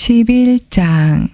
11장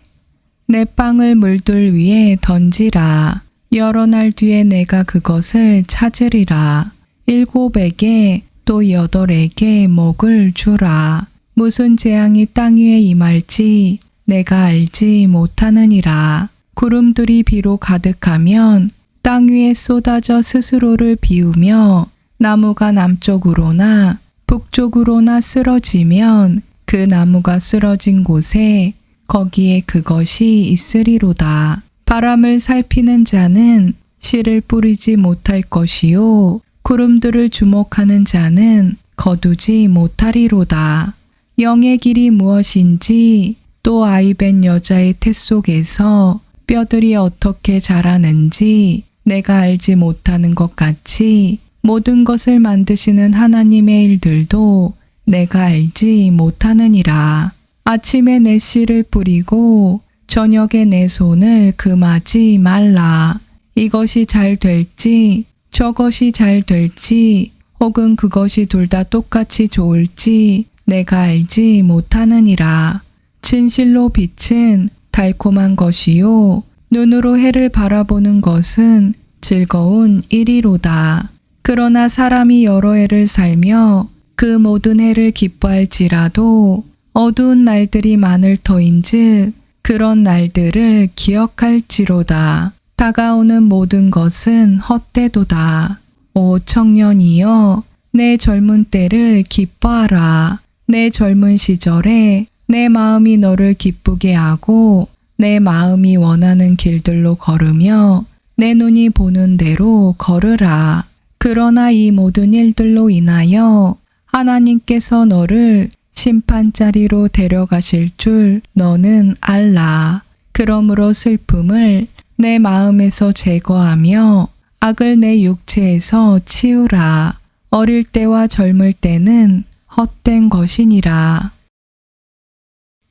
내 빵을 물들 위에 던지라. 여러 날 뒤에 내가 그것을 찾으리라. 일곱에게 또 여덟에게 목을 주라. 무슨 재앙이 땅 위에 임할지 내가 알지 못하느니라. 구름들이 비로 가득하면 땅 위에 쏟아져 스스로를 비우며 나무가 남쪽으로나 북쪽으로나 쓰러지면 그 나무가 쓰러진 곳에 거기에 그것이 있으리로다. 바람을 살피는 자는 씨를 뿌리지 못할 것이요. 구름들을 주목하는 자는 거두지 못하리로다. 영의 길이 무엇인지 또 아이벤 여자의 태 속에서 뼈들이 어떻게 자라는지 내가 알지 못하는 것 같이 모든 것을 만드시는 하나님의 일들도 내가 알지 못하느니라. 아침에 내 씨를 뿌리고 저녁에 내 손을 금하지 말라. 이것이 잘 될지 저것이 잘 될지 혹은 그것이 둘 다 똑같이 좋을지 내가 알지 못하느니라. 진실로 빛은 달콤한 것이요. 눈으로 해를 바라보는 것은 즐거운 일이로다. 그러나 사람이 여러 해를 살며 그 모든 해를 기뻐할지라도 어두운 날들이 많을 터인즉 그런 날들을 기억할지로다. 다가오는 모든 것은 헛되도다. 오 청년이여 내 젊은 때를 기뻐하라. 내 젊은 시절에 내 마음이 너를 기쁘게 하고 내 마음이 원하는 길들로 걸으며 내 눈이 보는 대로 걸으라. 그러나 이 모든 일들로 인하여 하나님께서 너를 심판자리로 데려가실 줄 너는 알라. 그러므로 슬픔을 내 마음에서 제거하며 악을 내 육체에서 치우라. 어릴 때와 젊을 때는 헛된 것이니라.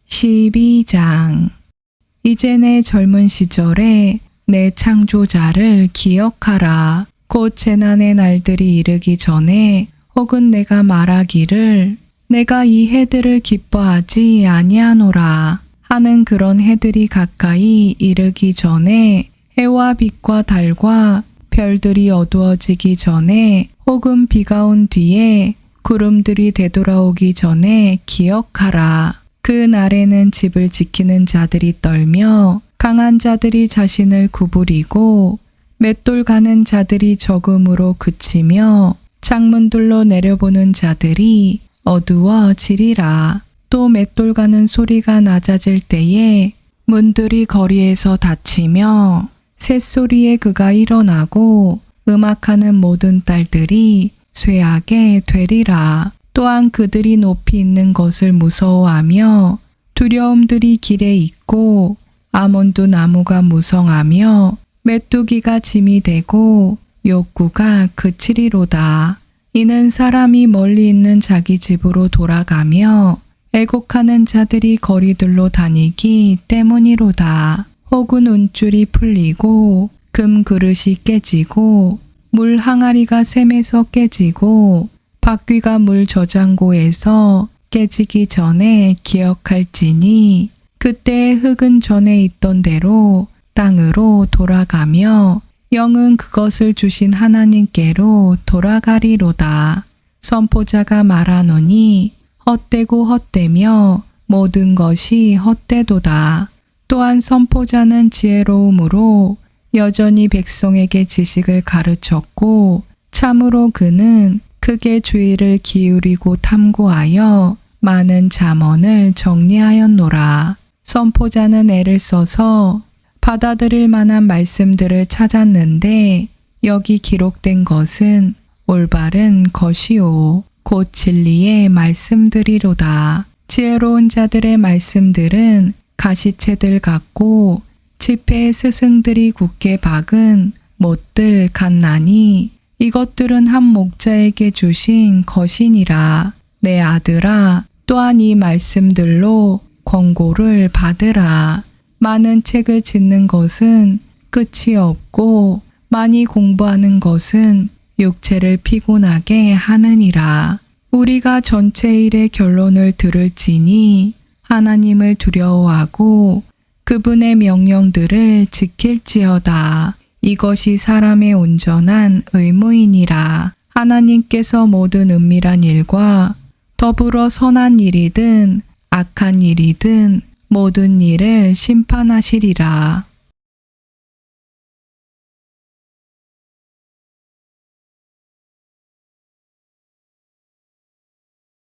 12장 이제 내 젊은 시절에 내 창조자를 기억하라. 곧 재난의 날들이 이르기 전에 혹은 내가 말하기를 내가 이 해들을 기뻐하지 아니하노라 하는 그런 해들이 가까이 이르기 전에 해와 빛과 달과 별들이 어두워지기 전에 혹은 비가 온 뒤에 구름들이 되돌아오기 전에 기억하라. 그 날에는 집을 지키는 자들이 떨며 강한 자들이 자신을 구부리고 맷돌 가는 자들이 적음으로 그치며 창문들로 내려보는 자들이 어두워지리라. 또 맷돌 가는 소리가 낮아질 때에 문들이 거리에서 닫히며 새소리에 그가 일어나고 음악하는 모든 딸들이 쇠하게 되리라. 또한 그들이 높이 있는 것을 무서워하며 두려움들이 길에 있고 아몬드 나무가 무성하며 메뚜기가 짐이 되고 욕구가 그치리로다. 이는 사람이 멀리 있는 자기 집으로 돌아가며 애곡하는 자들이 거리들로 다니기 때문이로다. 혹은 운줄이 풀리고 금 그릇이 깨지고 물 항아리가 샘에서 깨지고 바퀴가 물 저장고에서 깨지기 전에 기억할지니 그때의 흙은 전에 있던 대로 땅으로 돌아가며 영은 그것을 주신 하나님께로 돌아가리로다. 선포자가 말하노니 헛되고 헛되며 모든 것이 헛되도다. 또한 선포자는 지혜로움으로 여전히 백성에게 지식을 가르쳤고 참으로 그는 크게 주의를 기울이고 탐구하여 많은 잠언을 정리하였노라. 선포자는 애를 써서 받아들일 만한 말씀들을 찾았는데 여기 기록된 것은 올바른 것이요. 곧 진리의 말씀들이로다. 지혜로운 자들의 말씀들은 가시채들 같고 지폐의 스승들이 굳게 박은 못들 같나니 이것들은 한 목자에게 주신 것이니라. 내 아들아, 또한 이 말씀들로 권고를 받으라. 많은 책을 짓는 것은 끝이 없고 많이 공부하는 것은 육체를 피곤하게 하느니라. 우리가 전체 일의 결론을 들을지니 하나님을 두려워하고 그분의 명령들을 지킬지어다. 이것이 사람의 온전한 의무이니라. 하나님께서 모든 은밀한 일과 더불어 선한 일이든 악한 일이든 모든 일을 심판하시리라.